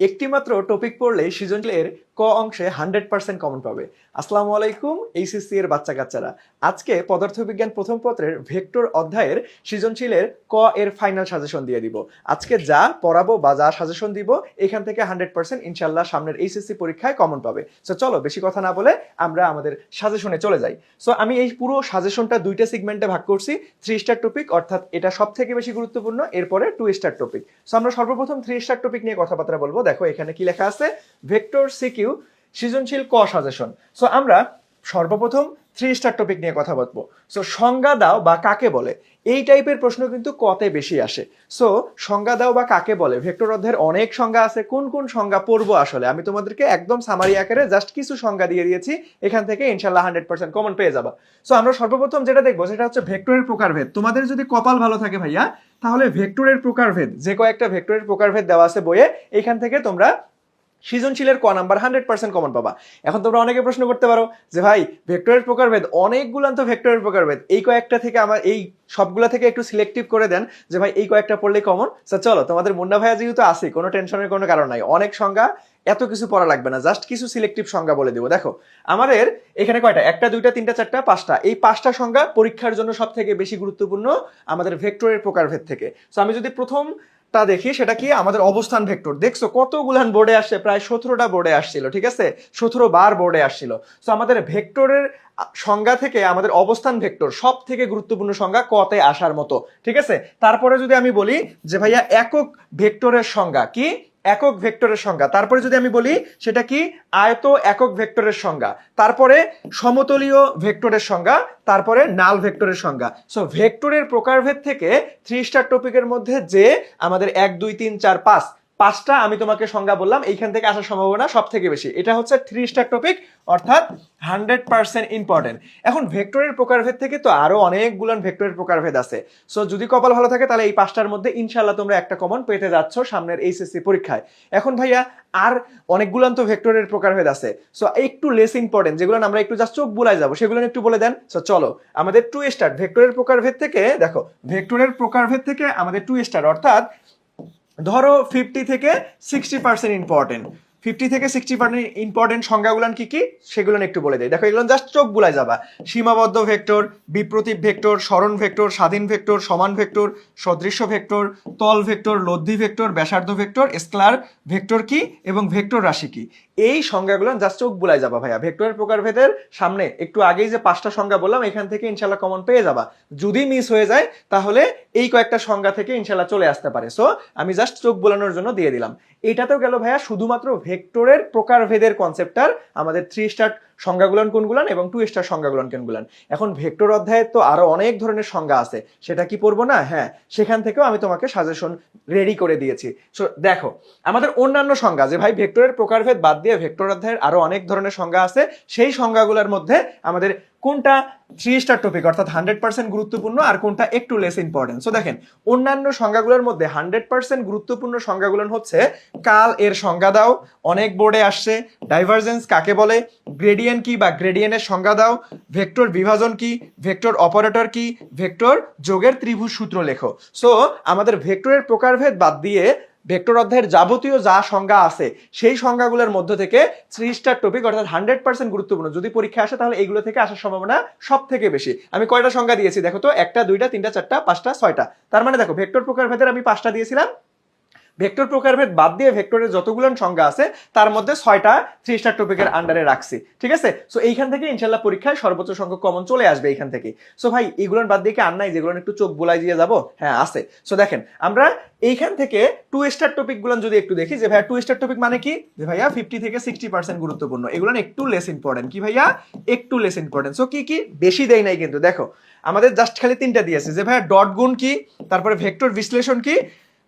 একটি মাত্র টপিক পড়লেই সৃজনশীলের ক অংশে হান্ড্রেড পার্সেন্ট কমন পাবে। আসসালামু আলাইকুম এইচএসসি এর বাচ্চা কাচ্চারা আজকে পদার্থবিজ্ঞান প্রথম পত্রের ভেক্টর অধ্যায়ের সৃজনশীলের ক এর ফাইনাল সাজেশন দিয়ে দিব। আজকে যা পড়াবো বা যা সাজেশন দিব, এখান থেকে হান্ড্রেড পার্সেন্ট ইনশাল্লাহ সামনের এইচএসসি পরীক্ষায় কমন পাবে। সো চলো বেশি কথা না বলে আমরা আমাদের সাজেশনে চলে যাই। সো আমি এই পুরো সাজেশনটা দুইটা সিগমেন্টে ভাগ করছি থ্রি স্টার টপিক অর্থাৎ এটা সব থেকে বেশি গুরুত্বপূর্ণ, এরপরে টু স্টার টপিক সো আমরা সর্বপ্রথম থ্রি স্টার টপিক নিয়ে কথাবার্তা বলব। দেখো এখানে কি লেখা আছে? ভেক্টর সিকিউ সৃজনশীল ক সাজেশন। সো আমরা সর্বপ্রথম থ্রি স্টার টপিক নিয়ে কথা বলব। সো সংজ্ঞা দাও বা কাকে বলে, এই টাইপের প্রশ্ন কিন্তু কতে বেশি আসে। সো সংজ্ঞা দাও বা কাকে বলে, ভেক্টর অধ্যায়ের অনেক সংজ্ঞা আছে, কোন কোন সংজ্ঞা পড়ব আসলে? আমি তোমাদেরকে একদম সামারি আকারে জাস্ট কিছু সংজ্ঞা দিয়ে দিয়েছি, এখান থেকে ইনশাল্লাহ হান্ড্রেড পার্সেন্ট কমন পেয়ে যাবা। সো আমরা সর্বপ্রথম যেটা দেখব, সেটা হচ্ছে ভেক্টরের প্রকারভেদ। তোমাদের যদি কপাল ভালো থাকে ভাইয়া, তাহলে ভেক্টরের প্রকারভেদ, যে কয়েকটা ভেক্টরের প্রকারভেদ দেওয়া আছে বইয়ে, এখান থেকে তোমরা সৃজনশীলের ক নাম্বার হান্ড্রেড পার্সেন্ট কমন পাবা। এখন তোমরা অনেকে প্রশ্ন করতে পারো যে, ভাই ভেক্টরের প্রকারভেদ অনেকগুলো তো ভেক্টরের প্রকারভেদ, এই কয়েকটা থেকে আমার, এই সবগুলা থেকে একটু সিলেক্টিভ করে দেন যে, ভাই, এই কয়েকটা পড়লে কমন স্যার চলো, তোমাদের মুন্না ভাইয়া যেহেতু আছে, কোনো টেনশনের কোনো কারণ নাই। অনেক সংজ্ঞা, এত কিছু পড়া লাগবে না। জাস্ট কিছু সিলেক্টিভ সংজ্ঞা বলে দিব। দেখো, আমাদের এখানে কয়টা? একটা, দুইটা, তিনটা, চারটা, পাঁচটা। এই পাঁচটা সংজ্ঞা পরীক্ষার জন্য সব থেকে বেশি গুরুত্বপূর্ণ আমাদের ভেক্টরের প্রকারভেদ থেকে। সো আমি যদি প্রথম টা দেখি সেটা কি আমাদের অবস্থান ভেক্টর। দেখছ কতগুলান বোর্ডে আসছে? প্রায় সতেরোটা বোর্ডে আসছিল, ঠিক আছে? সতেরো বার বোর্ডে আসছিল। তো আমাদের ভেক্টরের সংজ্ঞা থেকে আমাদের অবস্থান ভেক্টর সব থেকে গুরুত্বপূর্ণ সংজ্ঞা কতে আসার মতো, ঠিক আছে? তারপরে যদি আমি বলি যে ভাইয়া একক ভেক্টরের সংজ্ঞা কি? একক ভেক্টরের সংজ্ঞা। তারপরে যদি আমি বলি, সেটা কি? আয়ত একক ভেক্টরের সংজ্ঞা। তারপরে সমতলীয় ভেক্টরের সংজ্ঞা, তারপরে নাল ভেক্টরের সংজ্ঞা। সো ভেক্টরের প্রকারভেদ থেকে থ্রি স্টার টপিকের মধ্যে যে আমাদের এক, দুই, তিন, চার, পাঁচ পাঁচটা আমি তোমাকে সংজ্ঞা বললাম, এইখান থেকে আসার সম্ভাবনা সব থেকে বেশি। এটা হচ্ছে থ্রি স্টার টপিক অর্থাৎ হান্ড্রেড পার্সেন্ট ইম্পর্টেন্ট এখন ভেক্টরের প্রকারভেদ থেকে তো আরও অনেকগুলো ভেক্টরের প্রকারভেদ আছে। সো যদি কপাল ভালো থাকে, তাহলে এই পাঁচটার মধ্যে ইনশাল্লাহ তোমরা একটা কমন পেতে যাচ্ছ সামনের এইচএসসি পরীক্ষায়। এখন ভাইয়া, আর অনেকগুলো তো ভেক্টরের প্রকারভেদ আছে। সো একটু লেস ইম্পর্টেন্ট যেগুলো আমরা একটু জাস্ট চোখ বুলাই যাব সেগুলো একটু বলে দেন। সো চলো, আমাদের টু স্টার ভেক্টরের প্রকারভেদ থেকে, দেখো ভেক্টরের প্রকারভেদ থেকে আমাদের টু স্টার অর্থাৎ ধরো ফিফটি থেকে সিক্সটি পার্সেন্ট ইম্পর্টেন্ট ফিফটি থেকে সিক্সটি পার্সেন্ট ইম্পর্টেন্ট সংজ্ঞাগুলো কি কি? সেগুলো একটু বলে দেয় দেখো এগুলো জাস্ট চোখ বুলাই যাবা। সীমাবদ্ধ ভেক্টর বিপ্রতীপ ভেক্টর, স্মরণ ভেক্টর, স্বাধীন ভেক্টর, সমান ভেক্টর, সদৃশ্য ভেক্টর, তল ভেক্টর, লব্ধি ভেক্টর, ব্যাসার্ধ ভেক্টর স্কলার ভেক্টর কি এবং ভেক্টর রাশি কি? এই সংজ্ঞাগুলো জাস্ট চোখ বুলাই যাবা ভাইয়া। ভেক্টরের প্রকারভেদের সামনে একটু আগেই যে পাঁচটা সংজ্ঞা বললাম, এখান থেকে ইনশাল্লাহ কমন পেয়ে যাবা। যদি মিস হয়ে যায়, তাহলে এই কয়েকটা সংজ্ঞা থেকে ইনশাল্লাহ চলে আসতে পারে। সো আমি জাস্ট চোখ বোলানোর জন্য দিয়ে দিলাম। এটাতেও গেল ভাইয়া, শুধুমাত্র ভেক্টরের প্রকারভেদের কনসেপ্টটার আমাদের থ্রি স্টার সংজ্ঞাগুলান কোনগুলান এবং টু স্টার সংজ্ঞাগুলান কোনগুলান? এখন ভেক্টর অধ্যায়ে তো আরও অনেক ধরনের সংজ্ঞা আছে। সেটা কি পড়ব না? হ্যাঁ সেখান থেকেও আমি তোমাকে সাজেশন রেডি করে দিয়েছি। সো দেখো, আমাদের অন্যান্য সংজ্ঞা, যে ভাই ভেক্টরের প্রকারভেদ বাদ দিয়ে ভেক্টর অধ্যায়ের আরও অনেক ধরনের সংজ্ঞা আছে, সেই সংজ্ঞাগুলোর মধ্যে আমাদের কোনটা থ্রি স্টার টপিক অর্থাৎ হান্ড্রেড পার্সেন্ট গুরুত্বপূর্ণ আর কোনটা একটু লেস ইম্পর্টেন্ট সো দেখেন, অন্যান্য সংজ্ঞাগুলোর মধ্যে হান্ড্রেড পার্সেন্ট গুরুত্বপূর্ণ সংজ্ঞাগুলো হচ্ছে কাল এর সংজ্ঞা দাও, অনেক বোর্ডে আসছে ডাইভারজেন্স কাকে বলে গ্রেডিয়েন্ট কি বা গ্রেডিয়েন্টের সংজ্ঞা দাও ভেক্টর বিভাজন কি ভেক্টর অপারেটর কি ভেক্টর যোগের ত্রিভুজ সূত্র লেখো। সো আমাদের ভেক্টরের প্রকারভেদ বাদ দিয়ে ভেক্টর অধ্যায়ের যাবতীয় যা সংজ্ঞা আছে, সেই সংজ্ঞাগুলোর মধ্য থেকে থ্রি স্টার টপিক অর্থাৎ হান্ড্রেড পার্সেন্ট গুরুত্বপূর্ণ। যদি পরীক্ষা আসে তাহলে এইগুলো থেকে আসার সম্ভাবনা সব থেকে বেশি। আমি কয়টা সংজ্ঞা দিয়েছি দেখো তো? একটা, দুইটা, তিনটা, চারটা, পাঁচটা, ছয়টা। তার মানে দেখো, ভেক্টর প্রকার প্রকারভেদের আমি পাঁচটা দিয়েছিলাম। ভেক্টর প্রকারভেদ বাদ দিয়ে ভেক্টরের যতগুলো সংজ্ঞা আছে, তার মধ্যে ছয়টা থ্রি স্টার টপিকের আন্ডারে রাখছি। ঠিক আছে? সো এইখান থেকে ইনশাল্লাহ পরীক্ষায় সর্বোচ্চ সংখ্যক কমন চলে আসবে এইখান থেকে। সো ভাই এগুলোর বাদ দিয়ে কি আর নাই? যেগুলো একটু চোখ বোলাই দিয়ে যাব? হ্যাঁ আছে। সো দেখেন, আমরা এইখান থেকে টু স্টার টপিকগুলো যদি একটু দেখি, যে ভাইয়া টু স্টার টপিক মানে কি? যে ভাইয়া ফিফটি থেকে সিক্সটি পার্সেন্ট গুরুত্বপূর্ণ। এগুলো একটু লেস ইম্পর্টেন্ট কি ভাইয়া? একটু লেস ইম্পর্টেন্ট সো কি কি? বেশি দেয় নাই কিন্তু। দেখো, আমাদের জাস্ট খালি তিনটা দিয়েছে। যে ভাইয়া ডট গুণ কি? তারপরে ভেক্টর বিশ্লেষণ কি?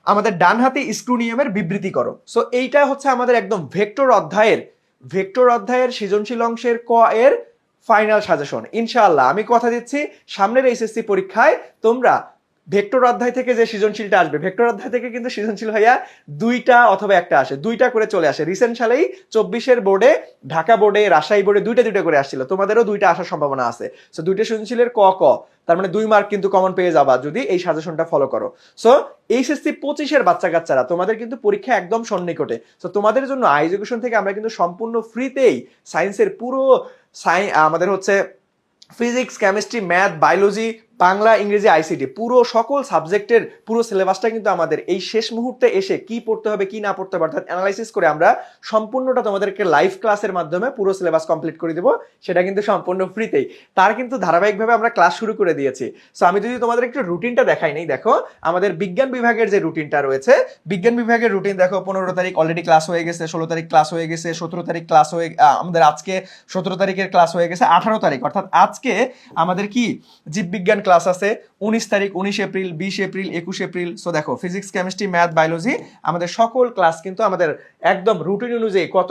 আমাদের ডান হাতে স্ক্রু নিয়মের বিবৃতি করো সো এইটা হচ্ছে আমাদের একদম ভেক্টর অধ্যায়ের ভেক্টর অধ্যায়ের সৃজনশীল অংশের ক এর ফাইনাল সাজেশন ইনশাআল্লাহ, আমি কথা দিচ্ছি সামনের এইচএসসি পরীক্ষায়, তোমরা ভেক্টর অধ্যায় থেকে যে সৃজনশীলটা আসবে, ভেক্টর অধ্যায় থেকে কিন্তু সৃজনশীল ভাইয়া দুইটা অথবা একটা আসে, দুইটা করে চলে আসে। রিসেন্ট সালেই চব্বিশের বোর্ডে ঢাকা বোর্ডে রাজশাহী বোর্ডে দুইটা দুইটা করে আসছিল। তোমাদেরও দুইটা আসার সম্ভাবনা আছে। সো দুইটা সৃজনশীলের ক ক, তার মানে দুই মার্ক কিন্তু কমন পেয়ে যাবা যদি এই সাজেশনটা ফলো করো। সো এইচএসসি পঁচিশের বাচ্চা কাচ্চারা, তোমাদের কিন্তু পরীক্ষা একদম সন্নিকটে। সো তোমাদের জন্য আই এডুকেশন থেকে আমরা কিন্তু সম্পূর্ণ ফ্রিতেই সায়েন্সের পুরো সাই আমাদের হচ্ছে physics chemistry math biology Bangla, ইংরেজি আইসিটি পুরো সকল সাবজেক্টের পুরো সিলেবাসটা কিন্তু আমাদের এই শেষ মুহূর্তে এসে কি পড়তে হবে, কি না পড়তে হবে, অর্থাৎ অ্যানালাইসিস করে আমরা সম্পূর্ণটা তোমাদেরকে লাইভ ক্লাসের মাধ্যমে পুরো সিলেবাস কমপ্লিট করে দেবো। সেটা কিন্তু সম্পূর্ণ ফ্রিতেই তার কিন্তু ধারাবাহিকভাবে আমরা ক্লাস শুরু করে দিয়েছি। সো আমি যদি তোমাদের একটু রুটিনটা দেখাই নেই, দেখো, আমাদের বিজ্ঞান বিভাগের যে রুটিনটা রয়েছে, বিজ্ঞান বিভাগের রুটিন দেখো, পনেরো তারিখ অলরেডি ক্লাস হয়ে গেছে, ষোলো তারিখ ক্লাস হয়ে গেছে, সতেরো তারিখ ক্লাস হয়ে আমাদের আজকে সতেরো তারিখের ক্লাস হয়ে গেছে, আঠারো তারিখ। অর্থাৎ আজকে আমাদের কি জীববিজ্ঞান ক্লাস আছে উনিশ তারিখ, উনিশ এপ্রিল, বিশ এপ্রিল, একুশ এপ্রিল। সো দেখো ফিজিক্স কেমিস্ট্রি ম্যাথ বায়োলজি আমাদের সকল ক্লাস কিন্তু আমাদের একদম রুটিন অনুযায়ী কত,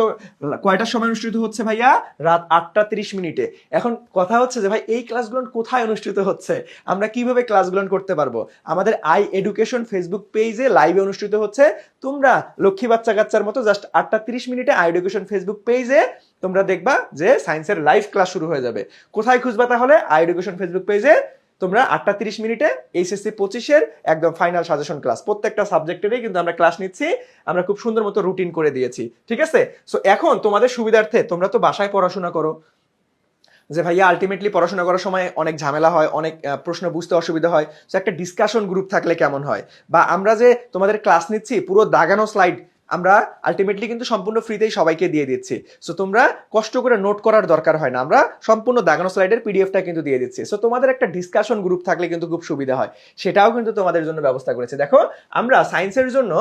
কয়টার সময় অনুষ্ঠিত হচ্ছে ভাইয়া? রাত আটটা তিরিশ মিনিটে। এখন কথা হচ্ছে যে ভাই, এই ক্লাসগুলো কোথায় অনুষ্ঠিত হচ্ছে? আমরা কীভাবে ক্লাসগুলো করতে পারব? আমাদের আই এডুকেশন ফেসবুক পেজে লাইভে অনুষ্ঠিত হচ্ছে। তোমরা লক্ষ্মী বাচ্চা কাচ্চার মতো জাস্ট আটটা তিরিশ মিনিটে আই এডুকেশন ফেসবুক পেজে তোমরা দেখবা যে সায়েন্সের লাইভ ক্লাস শুরু হয়ে যাবে। কোথায় খুঁজবা তাহলে? আই এডুকেশন ফেসবুক পেজে তোমরা আটটা তিরিশ মিনিটে এইচএসসি পঁচিশের একদম ফাইনাল সাজেশন ক্লাস প্রত্যেকটা সাবজেক্টেরই কিন্তু আমরা ক্লাস নিচ্ছি, আমরা খুব সুন্দর মতো রুটিন করে দিয়েছি, ঠিক আছে? সো এখন তোমাদের সুবিধার্থে তোমরা তো বাসায় পড়াশোনা করো, যে ভাইয়া আলটিমেটলি পড়াশোনা করার সময় অনেক ঝামেলা হয়, অনেক প্রশ্ন বুঝতে অসুবিধা হয়। সো একটা ডিসকাশন গ্রুপ থাকলে কেমন হয়? বা আমরা যে তোমাদের ক্লাস নিচ্ছি, পুরো দাগানো স্লাইড আমরা আলটিমেটলি কিন্তু সম্পূর্ণ ফ্রিতেই সবাইকে দিয়ে দিচ্ছি। সো তোমরা কষ্ট করে নোট করার দরকার হয় না। আমরা সম্পূর্ণ দাগানো স্লাইডের পিডিএফটা কিন্তু দিয়ে দিচ্ছি। সো তোমাদের একটা ডিসকাশন গ্রুপ থাকলে কিন্তু খুব সুবিধা হয়। সেটাও কিন্তু তোমাদের জন্য ব্যবস্থা করেছে। দেখো, আমরা সায়েন্সের জন্য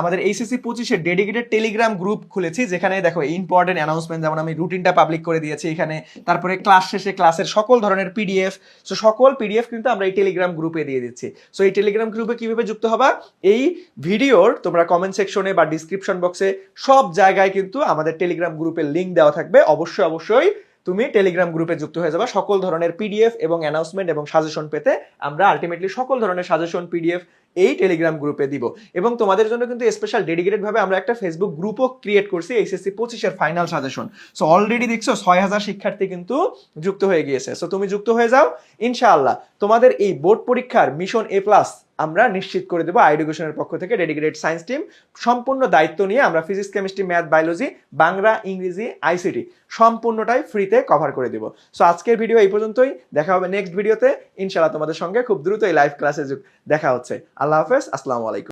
আমাদের এইচএসসি পঁচিশে ডেডিকেটেড টেলিগ্রাম গ্রুপ খুলেছি, যেখানে দেখো ইম্পর্টেন্ট অ্যানাউন্সমেন্ট যেমন আমি রুটিনটা পাবলিক করে দিয়েছি এখানে। তারপরে ক্লাস শেষে ক্লাসের সকল ধরনের পিডিএফ সো সকল পিডিএফ কিন্তু আমরা এই টেলিগ্রাম গ্রুপে দিয়ে দিচ্ছি। সো এই টেলিগ্রাম গ্রুপে কীভাবে যুক্ত হবা? এই ভিডিওর তোমরা কমেন্ট সেকশনে বা ডিসক্রিপশন বক্সে সব জায়গায় কিন্তু আমাদের টেলিগ্রাম গ্রুপের লিংক দেওয়া থাকবে। অবশ্যই অবশ্যই তুমি টেলিগ্রাম গ্রুপে যুক্ত হয়ে যাবে। সকল ধরনের পিডিএফ এবং অ্যানাউন্সমেন্ট এবং সাজেশন পেতে আমরা আলটিমেটলি সকল ধরনের সাজেশন পিডিএফ এই টেলিগ্রাম গ্রুপে দিব। এবং তোমাদের জন্য কিন্তু স্পেশাল ডেডিকেটেড ভাবে আমরা একটা ফেসবুক গ্রুপও ক্রিয়েট করছি এইচএসসি পঁচিশের ফাইনাল সাজেশন সো অলরেডি দেখছ ছয় হাজার শিক্ষার্থী কিন্তু যুক্ত হয়ে গিয়েছে। সো তুমি যুক্ত হয়ে যাও, ইনশাআল্লাহ। তোমাদের এই বোর্ড পরীক্ষার মিশন এ প্লাস আমরা নিশ্চিত করে দেবো এডুকেশনের পক্ষ থেকে ডেডিকেটেড সায়েন্স টিম সম্পূর্ণ দায়িত্ব নিয়ে আমরা physics chemistry math biology Bangla, ইংরেজি আইসিটি সম্পূর্ণটাই ফ্রিতে কভার করে দেবো। সো আজকের ভিডিও এই পর্যন্তই। দেখা হবে নেক্সট ভিডিওতে ইনশাআল্লাহ তোমাদের সঙ্গে খুব দ্রুত এই লাইভ ক্লাসে দেখা হচ্ছে। আল্লাহ হাফেজ। আসসালামু আলাইকুম।